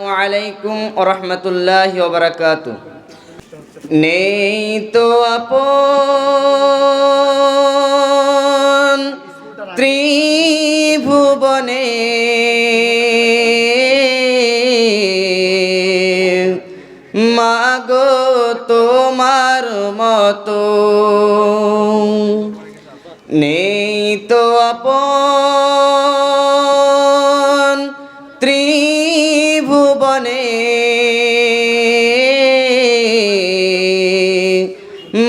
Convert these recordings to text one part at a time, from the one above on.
আলাইকুম রহমতুল্লাহ বারাকাত নেই তো আপন ত্রিভুবনে। মাগো তোমার মতো। নেই তো আপন ত্রিভুবনে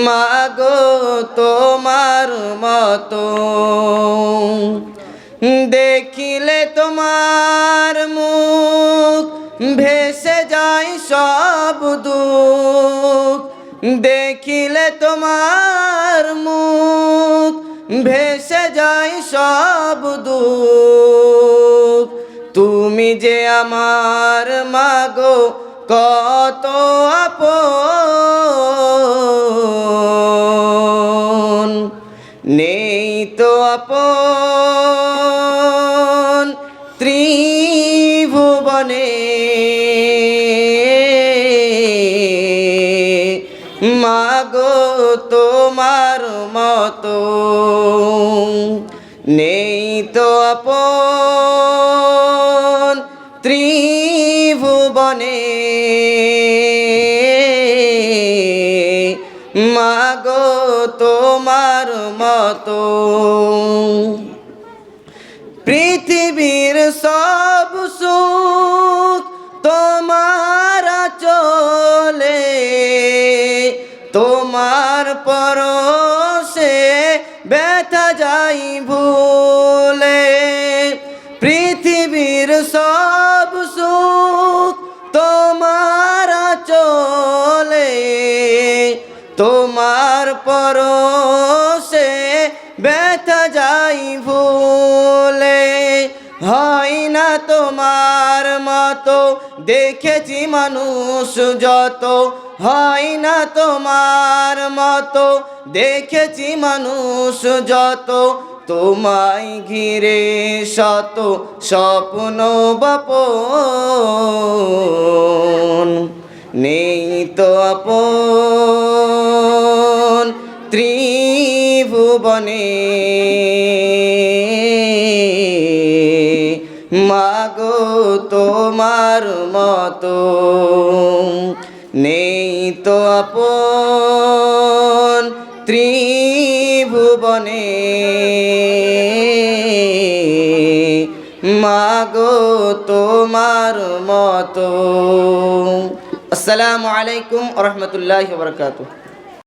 মাগো তোমার মতো। দেখিলে তোমার মুখ ভেসে যায় সব দুঃখ। দেখিলে তোমার মুখ ভেসে যায় সব দুঃখ। তুমি যে আমার মাগো কত আপন? নেই তো আপন ত্রিভুবনে। মাগো তোমার মতো ত্রিভুবনে। মাগো, তোমার মতো। পৃথিবীর সব সুখ তোমার চলে তোমার পরশে ব্যথা যাই ভুলে। পৃথিবীর সব পরশে ব্যথা যাই ভুলে, হয় না তোমার মতো, দেখেছি মানুষ যত, হয় না তোমার মতো, দেখেছি মানুষ যত, তোমায় ঘিরে শত স্বপ্ন বাপন নেই ত্রিভুবনে। মাগো তোমার মতো নেই তো আপন ত্রিভুবনে। মাগো তোমার মতো। আসসালামু আলাইকুম রহমতুল্লাহ বরকাতুহ।